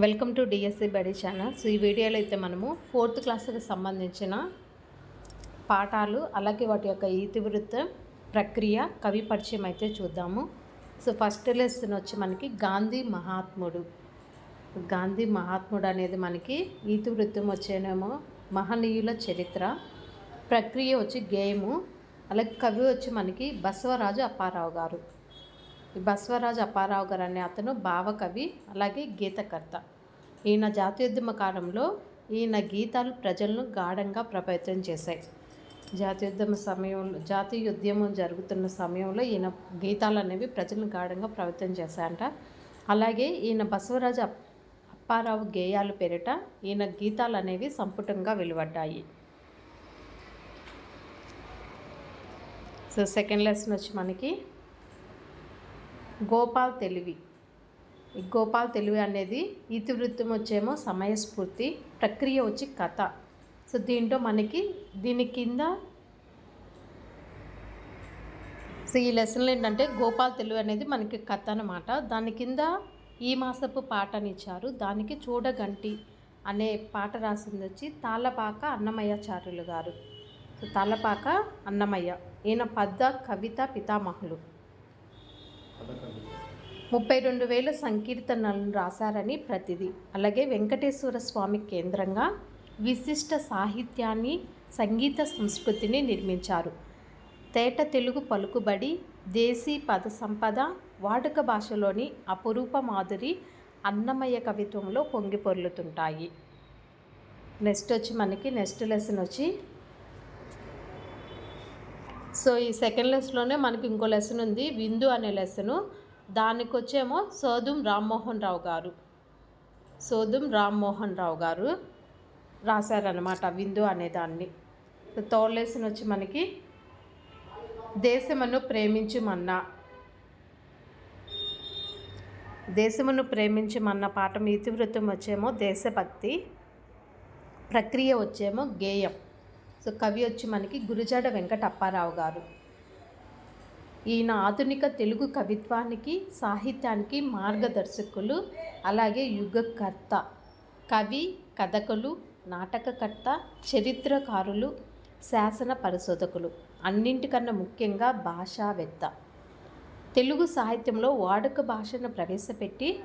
Welcome to DSC బడి channel so ఈ వీడియోలో అయితే మనము ఫోర్త్ క్లాస్కి సంబంధించిన పాఠాలు అలాగే వాటి యొక్క ఇతివృత్తం ప్రక్రియ కవి పరిచయం అయితే చూద్దాము. సో ఫస్ట్ లెసన్ వచ్చి మనకి గాంధీ మహాత్ముడు. గాంధీ మహాత్ముడు అనేది మనకి ఇతివృత్తం వచ్చేనేమో మహనీయుల చరిత్ర ప్రక్రియ వచ్చి గేయము అలాగే కవి వచ్చి మనకి బసవరాజు అప్పారావు గారు. బస్వరాజ్ అప్పారావు గారు అనే అతను భావకవి అలాగే గీతకర్త. ఈయన జాతీయోద్యమ కాలంలో ఈయన గీతాలు ప్రజలను గాఢంగా ప్రభావితం చేశాయి. జాతీయోద్యమ సమయంలో జాతీయ ఉద్యమం జరుగుతున్న సమయంలో ఈయన గీతాలు అనేవి ప్రజలను గాఢంగా ప్రభావితం చేశాయంట. అలాగే ఈయన బసవరాజు అప్పారావు గేయాలు పేరిట ఈయన గీతాలు అనేవి సంపుటంగా వెలువడ్డాయి. సో సెకండ్ లెసన్ వచ్చి మనకి గోపాల్ తెలివి. ఈ గోపాల్ తెలివి అనేది ఇతివృత్తం వచ్చేమో సమయస్ఫూర్తి ప్రక్రియ వచ్చి కథ. సో దీంట్లో మనకి దీని కింద సో ఈ లెసన్లు ఏంటంటే గోపాల్ తెలుగు అనేది మనకి కథ అనమాట దాని కింద ఈ మాసపు పాటని ఇచ్చారు దానికి చూడగంటి అనే పాట రాసింది వచ్చి తాళ్ళపాక అన్నమయ్యాచార్యులు గారు. సో తాళ్ళపాక అన్నమయ్య. ఈయన పద్ద కవిత పితామహులు. ముప్పై రెండు వేల సంకీర్తనలను రాశారని ప్రతిది. అలాగే వెంకటేశ్వర స్వామి కేంద్రంగా విశిష్ట సాహిత్యాన్ని సంగీత సంస్కృతిని నిర్మించారు. తేట తెలుగు పలుకుబడి దేశీ పద సంపద వాడుక భాషలోని అపురూప మాదిరి అన్నమయ్య కవిత్వంలో పొంగిపొర్లుతుంటాయి నెక్స్ట్ వచ్చి మనకి నెక్స్ట్ లెసన్ వచ్చి సో ఈ సెకండ్ లెసన్లోనే మనకి ఇంకో లెసన్ ఉంది విందు అనే లెసను. దానికి వచ్చేమో సోదుం రామ్మోహన్ రావు గారు. సోదుం రామ్మోహన్ రావు గారు రాశారనమాట విందు అనే దాన్ని. వచ్చి మనకి దేశమును ప్రేమించుమన్నా. దేశమును ప్రేమించమన్న పాఠం ఇతివృత్తం వచ్చేమో దేశభక్తి ప్రక్రియ వచ్చేమో గేయం. సో కవి వచ్చి మనకి గురుజాడ వెంకట అప్పారావు గారు. ఈయన ఆధునిక తెలుగు కవిత్వానికి సాహిత్యానికి మార్గదర్శకులు అలాగే యుగకర్త కవి కథకులు నాటకకర్త చరిత్రకారులు శాసన పరిశోధకులు అన్నింటికన్నా ముఖ్యంగా భాషావేత్త. తెలుగు సాహిత్యంలో వాడుక భాషను ప్రవేశపెట్టి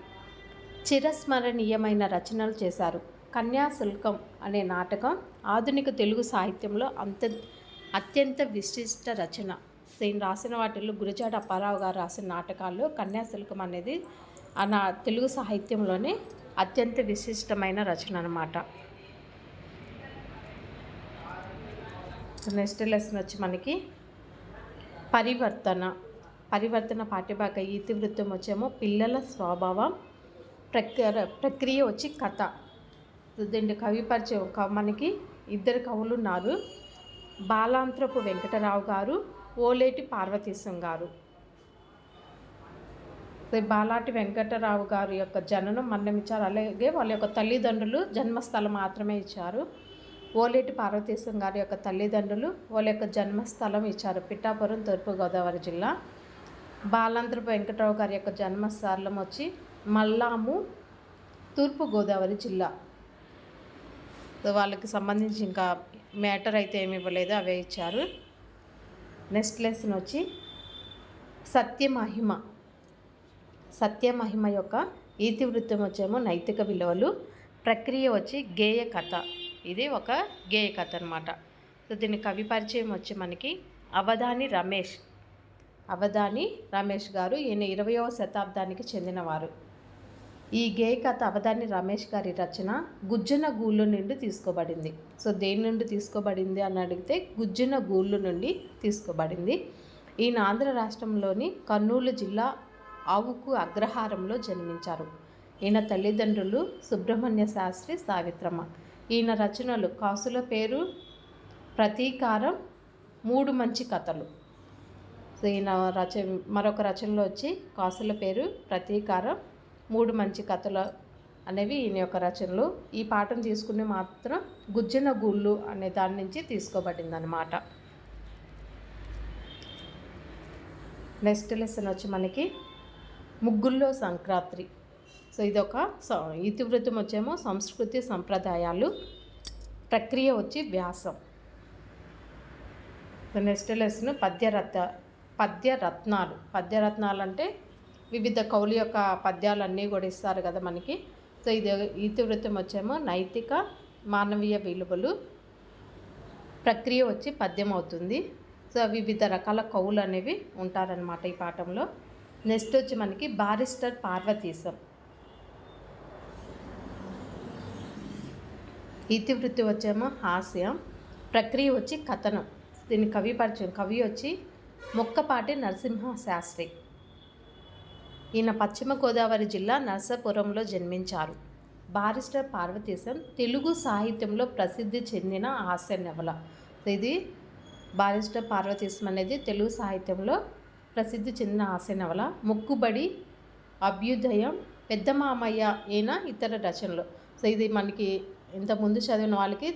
చిరస్మరణీయమైన రచనలు చేశారు. కన్యాశుల్కం అనే నాటకం ఆధునిక తెలుగు సాహిత్యంలో అంత అత్యంత విశిష్ట రచన. దీన్ని రాసిన వాటిల్లో గురజాడ అప్పారావు గారు రాసిన నాటకాల్లో కన్యాశుల్కం అనేది ఆ నా తెలుగు సాహిత్యంలోనే అత్యంత విశిష్టమైన రచన అన్నమాట. నెక్స్ట్ లెసన్ వచ్చి మనకి పరివర్తన. పరివర్తన పాఠ్యభాగ ఇతివృత్తం వచ్చేమో పిల్లల స్వభావం ప్రక్రియ ప్రక్రియ వచ్చి కథ. దీన్ని కవి పరిచయం మనకి ఇద్దరు కవులు ఉన్నారు బాలాంత్రపు వెంకటరావు గారు ఓలేటి పార్వతీశం గారు. బాలాటి వెంకటరావు గారి యొక్క జననం మరణం ఇచ్చారు అలాగే వాళ్ళ యొక్క తల్లిదండ్రులు జన్మస్థలం మాత్రమే ఇచ్చారు. ఓలేటి పార్వతీశం గారి యొక్క తల్లిదండ్రులు వాళ్ళ యొక్క జన్మస్థలం ఇచ్చారు. పిఠాపురం తూర్పుగోదావరి జిల్లా. బాలాంధ్రపు వెంకటరావు గారి యొక్క జన్మస్థలం వచ్చి మల్లాము తూర్పుగోదావరి జిల్లా. వాళ్ళకి సంబంధించి ఇంకా మ్యాటర్ అయితే ఏమి ఇవ్వలేదు అవే ఇచ్చారు. నెక్స్ట్ లెసన్ వచ్చి సత్యమహిమ. సత్యమహిమ యొక్క ఇతివృత్తం వచ్చేమో నైతిక విలువలు. ప్రక్రియ వచ్చి గేయ కథ ఇది ఒక గేయ కథ అనమాట సో దీని కవి పరిచయం వచ్చి మనకి అవధాని రమేష్. అవధాని రమేష్ గారు ఈయన ఇరవయవ శతాబ్దానికి చెందినవారు. ఈ గేయ కథ అవధాని రమేష్ గారి రచన గుజ్జన గూళ్ళు నుండి తీసుకోబడింది. సో దేని నుండి తీసుకోబడింది అని అడిగితే గుజ్జన గూళ్ళు నుండి తీసుకోబడింది. ఈయన ఆంధ్ర రాష్ట్రంలోని కర్నూలు జిల్లా ఆవుకు అగ్రహారంలో జన్మించారు. ఈయన తల్లిదండ్రులు సుబ్రహ్మణ్య శాస్త్రి సావిత్రమ్మ. ఈయన రచనలు కాసుల పేరు ప్రతీకారం మూడు మంచి కథలు. సో ఈయన రచ మరొక రచనలో వచ్చి కాసుల పేరు ప్రతీకారం మూడు మంచి కథలు అనేవి ఈయన యొక్క రచనలు. ఈ పాఠం తీసుకుని మాత్రం గుజ్జన గూళ్ళు అనే దాని నుంచి తీసుకోబడిందనమాట నెక్స్ట్ లెసన్ వచ్చి మనకి ముగ్గుల్లో సంక్రాంతి. సో ఇది ఒక ఇతివృత్తం వచ్చేమో సంస్కృతి సంప్రదాయాలు. ప్రక్రియ వచ్చి వ్యాసం. నెక్స్ట్ లెసన్ పద్యరత్న పద్యరత్నాలు పద్యరత్నాలు. అంటే వివిధ కవుల యొక్క పద్యాలన్నీ కూడా ఇస్తారు కదా మనకి. సో ఇది ఇతివృత్తం వచ్చేమో నైతిక మానవీయ విలువలు ప్రక్రియ వచ్చి పద్యం అవుతుంది. సో వివిధ రకాల కవులు అనేవి ఉంటారనమాట ఈ పాఠంలో. నెక్స్ట్ వచ్చి మనకి బారిస్టర్ పార్వతీశం. ఇతివృత్తి వచ్చేమో హాస్యం. ప్రక్రియ వచ్చి కథనం. దీని కవి పరిచయం. కవి వచ్చి మొక్కపాటి నరసింహ శాస్త్రి ఈయన పశ్చిమ గోదావరి జిల్లా నర్సాపురంలో జన్మించారు. బారిస్టర్ పార్వతీశం తెలుగు సాహిత్యంలో ప్రసిద్ధి చెందిన హాస్య నవల ఇది బారిస్టర్ పార్వతీశం అనేది తెలుగు సాహిత్యంలో ప్రసిద్ధి చెందిన హాస్య నవల ముక్కుబడి అభ్యుదయం పెద్ద మామయ్య అయిన ఇతర రచనలు. సో ఇది మనకి ఇంతకుముందు చదివిన వాళ్ళకి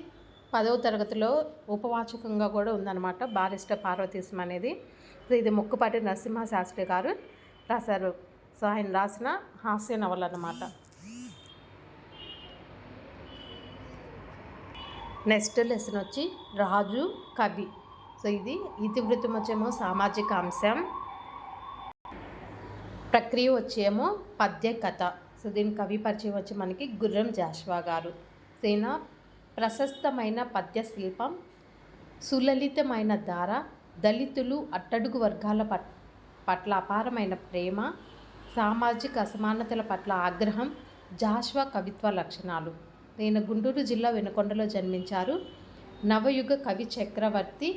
పదవ తరగతిలో ఉపవాచకంగా కూడా ఉందన్నమాట బారిస్టర్ పార్వతీశం అనేది. సో ఇది ముక్కుపాటి నరసింహ శాస్త్రి గారు రాశారు. సో ఆయన రాసిన హాస్య నవల అన్నమాట. నెక్స్ట్ లెసన్ వచ్చి రాజు కవి. సో ఇది ఇతివృత్తం వచ్చేమో సామాజిక అంశం. ప్రక్రియ వచ్చేమో పద్య కథ సో దీని కవి పరిచయం వచ్చి మనకి గుర్రం జాష్వా గారు. సేన ప్రశస్తమైన పద్య శిల్పం సులలితమైన ధార దళితులు అట్టడుగు వర్గాల పట్ల అపారమైన ప్రేమ సామాజిక అసమానతల పట్ల ఆగ్రహం జాష్వా కవిత్వ లక్షణాలు. ఈయన గుంటూరు జిల్లా వెనుకొండలో జన్మించారు. నవయుగ కవి చక్రవర్తి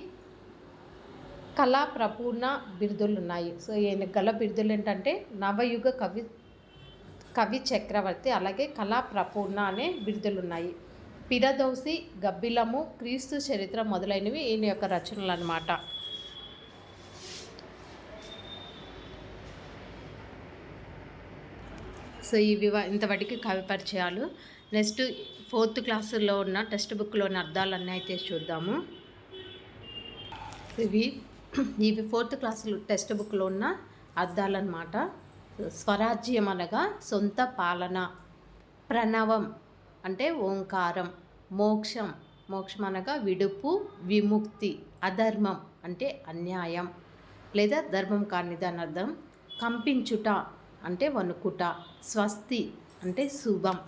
కళా ప్రపూర్ణ బిరుదులు ఉన్నాయి సో ఈయన గల బిరుదులు ఏంటంటే నవయుగ కవి కవి చక్రవర్తి అలాగే కళా ప్రపూర్ణ అనే బిరుదులు ఉన్నాయి పిరదౌసి గబ్బిలము క్రీస్తు చరిత్ర మొదలైనవి ఈయన యొక్క రచనలు అన్నమాట సో ఇవి ఇంతవరకు కవి పరిచయాలు. నెక్స్ట్ ఫోర్త్ క్లాసులో ఉన్న టెక్స్ట్ బుక్లోని అర్థాలన్నీ అయితే చూద్దాము. ఇవి ఇవి ఫోర్త్ క్లాసులో టెక్స్ట్ బుక్లో ఉన్న అర్థాలన్నమాట. స్వరాజ్యం అనగా సొంత పాలన ప్రణవం అంటే ఓంకారం మోక్షం. మోక్షం అనగా విడుపు విముక్తి అధర్మం అంటే అన్యాయం లేదా ధర్మం కానిది అని అర్థం కంపించుట అంటే వణుకుట స్వస్తి అంటే శుభం.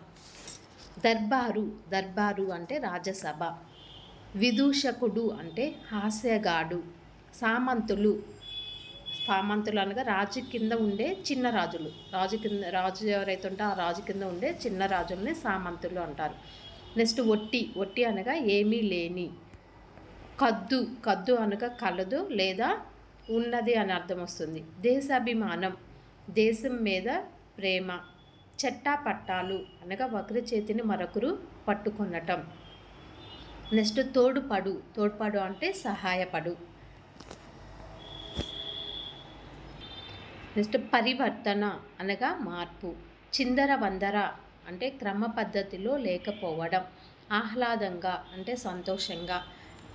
దర్బారు దర్బారు అంటే రాజసభ. విదూషకుడు అంటే హాస్యగాడు. సామంతులు సామంతులు అనగా రాజు కింద ఉండే చిన్న రాజులు. రాజు కింద రాజు ఎవరైతే ఉంటే ఆ రాజు కింద ఉండే చిన్న రాజుల్ని సామంతులు అంటారు. నెక్స్ట్ ఒట్టి ఒట్టి అనగా ఏమీ లేని. కద్దు కద్దు అనగా కలదు లేదా ఉన్నది అని అర్థం వస్తుంది. దేశాభిమానం దేశం మీద ప్రేమ చెట్టా పట్టాలు అనగా ఒకరి చేతిని మరొకరు పట్టుకొనటం. నెక్స్ట్ తోడుపడు తోడ్పడు అంటే సహాయపడు. నెక్స్ట్ పరివర్తన అనగా మార్పు చిందర వందర అంటే క్రమ పద్ధతిలో లేకపోవడం ఆహ్లాదంగా అంటే సంతోషంగా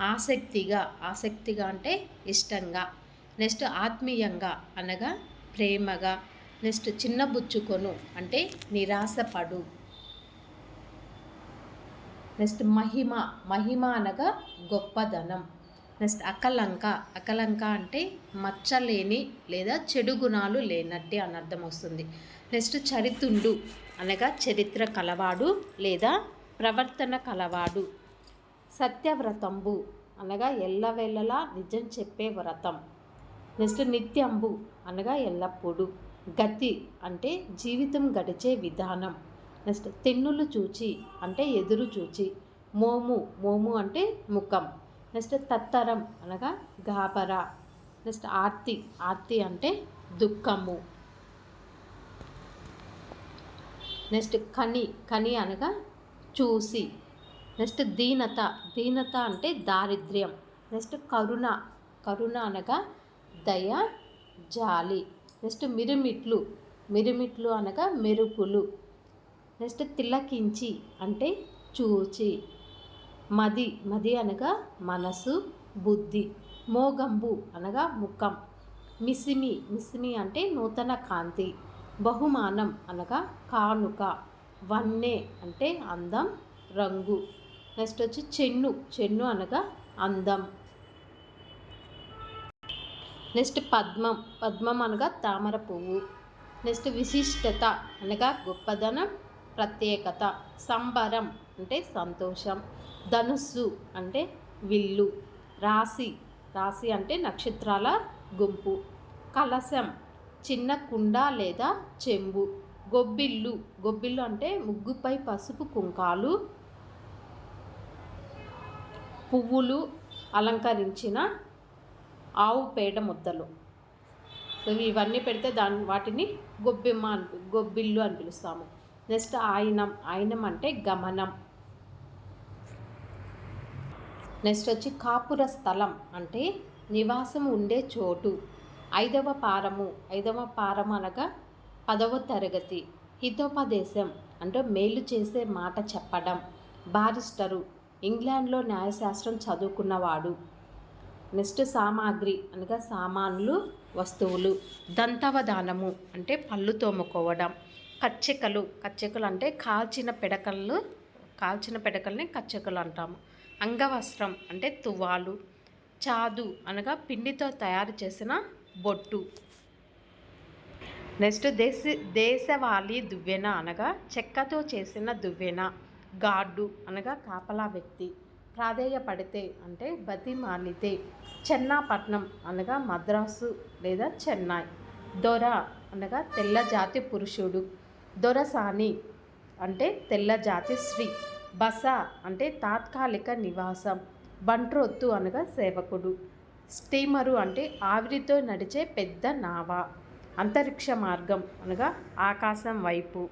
ఆసక్తిగా ఆసక్తిగా అంటే ఇష్టంగా నెక్స్ట్ ఆత్మీయంగా అనగా ప్రేమగా నెక్స్ట్ చిన్న బుచ్చుకొను అంటే నిరాశపడు. నెక్స్ట్ మహిమ మహిమ అనగా గొప్పదనం. నెక్స్ట్ అకలంక అకలంక అంటే మచ్చలేని లేదా చెడు గుణాలు లేనట్టే అని అర్థం వస్తుంది. నెక్స్ట్ చరితుండు అనగా చరిత్ర కలవాడు లేదా ప్రవర్తన కలవాడు. సత్యవ్రతంబు అనగా ఎల్లవెల్లలా నిజం చెప్పే వ్రతం. నెక్స్ట్ నిత్యంబు అనగా ఎల్లప్పుడూ. గతి అంటే జీవితం గడిచే విధానం. నెక్స్ట్ తెన్నులు చూచి అంటే ఎదురు చూచి. మోము మోము అంటే ముఖం. నెక్స్ట్ తత్తరం అనగా గాబరా నెక్స్ట్ ఆర్తి ఆర్తి అంటే దుఃఖము. నెక్స్ట్ కని కని అనగా చూసి. నెక్స్ట్ దీనత దీనత అంటే దారిద్ర్యం. నెక్స్ట్ కరుణ కరుణ అనగా దయ జాలి. నెక్స్ట్ మిరుమిట్లు. మిరుమిట్లు అనగా మెరుపులు. నెక్స్ట్ తిలకించి అంటే చూచి. మది. మది అనగా మనసు బుద్ధి. మోగంబు అనగా ముఖం. మిసిమి. మిసిమి అంటే నూతన కాంతి. బహుమానం అనగా కానుక. వన్నె అంటే అందం రంగు. నెక్స్ట్ వచ్చి చెన్ను. చెన్ను అనగా అందం. నెక్స్ట్ పద్మం. పద్మం అనగా తామర పువ్వు. నెక్స్ట్ విశిష్టత అనగా గొప్పదనం ప్రత్యేకత. సంబరం అంటే సంతోషం. ధనుస్సు అంటే విల్లు. రాశి. రాశి అంటే నక్షత్రాల గుంపు. కలశం. చిన్న కుండ లేదా చెంబు. గొబ్బిల్లు. గొబ్బిల్లు అంటే ముగ్గుపై పసుపు కుంకాలు. పువ్వులు అలంకరించిన ఆవు పేడ ముద్దలు. ఇవన్నీ పెడితే దాని వాటిని గొబ్బెమ్మ అని గొబ్బిల్లు అని పిలుస్తాము. నెక్స్ట్ ఆయనం ఆయనం అంటే గమనం. నెక్స్ట్ వచ్చి కాపుర స్థలం అంటే నివాసం ఉండే చోటు. ఐదవ పారము ఐదవ పారం అనగా పదవ తరగతి హితోపదేశం అంటే మేలు చేసే మాట చెప్పడం. బారిస్టరు ఇంగ్లాండ్లో న్యాయశాస్త్రం చదువుకున్నవాడు. నెక్స్ట్ సామాగ్రి అనగా సామాన్లు వస్తువులు. దంతవదానము అంటే పళ్ళు తోముకోవడం. కచ్చికలు కచ్చికలు అంటే కాల్చిన పిడకలు కాల్చిన పిడకల్ని కచ్చికలు అంటాము. అంగవస్త్రం అంటే తువ్వాలు చాదు అనగా పిండితో తయారు చేసిన బొట్టు. నెక్స్ట్ దేశ దేశవాళీ దువ్వెన అనగా చెక్కతో చేసిన దువ్వెన. గార్డు అనగా కాపలా వ్యక్తి. ప్రాధేయపడితే అంటే బతిమాలితే చెన్నాపట్నం అనగా మద్రాసు లేదా చెన్నై. దొర అనగా తెల్ల జాతి పురుషుడు. దొరసాని అంటే తెల్ల జాతి స్త్రీ. బస అంటే తాత్కాలిక నివాసం. బంట్రొత్తు అనగా సేవకుడు. స్టీమరు అంటే ఆవిరితో నడిచే పెద్ద నావ. అంతరిక్ష మార్గం అనగా ఆకాశం వైపు.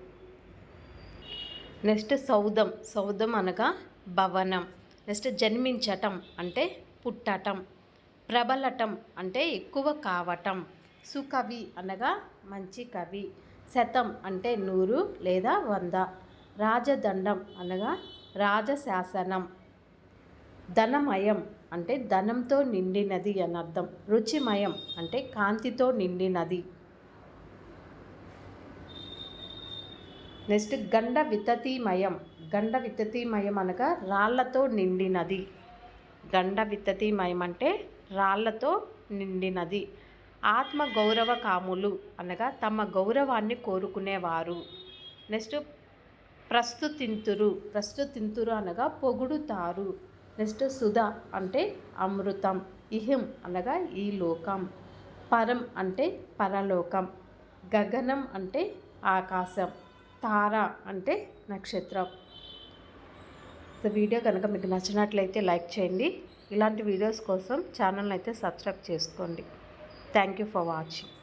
నెక్స్ట్ సౌదం. సౌదం అనగా భవనం. నెక్స్ట్ జన్మించటం అంటే పుట్టటం ప్రబలటం అంటే ఎక్కువ కావటం సుకవి అనగా మంచి కవి శతం అంటే నూరు లేదా వంద రాజదండం అనగా రాజశాసనం ధనమయం అంటే ధనంతో నిండినది అని అర్థం రుచిమయం అంటే కాంతితో నిండినది. నెక్స్ట్ గండ వితతిమయం గండ వితతిమయం అనగా రాళ్ళతో నిండినది. గండ వితతిమయం అంటే రాళ్ళతో నిండినది. ఆత్మ గౌరవ కాములు అనగా తమ గౌరవాన్ని కోరుకునేవారు. నెక్స్ట్ ప్రస్తుతింతురు. ప్రస్తుతింతురు అనగా పొగుడుతారు. నెక్స్ట్ సుధ అంటే అమృతం. ఇహిం అనగా ఈ లోకం. పరం అంటే పరలోకం. గగనం అంటే ఆకాశం. తార అంటే నక్షత్రం. సో వీడియో కనుక మీకు నచ్చినట్లయితే లైక్ చేయండి. ఇలాంటి వీడియోస్ కోసం ఛానల్ అయితే సబ్స్క్రైబ్ చేసుకోండి. Thank you for watching.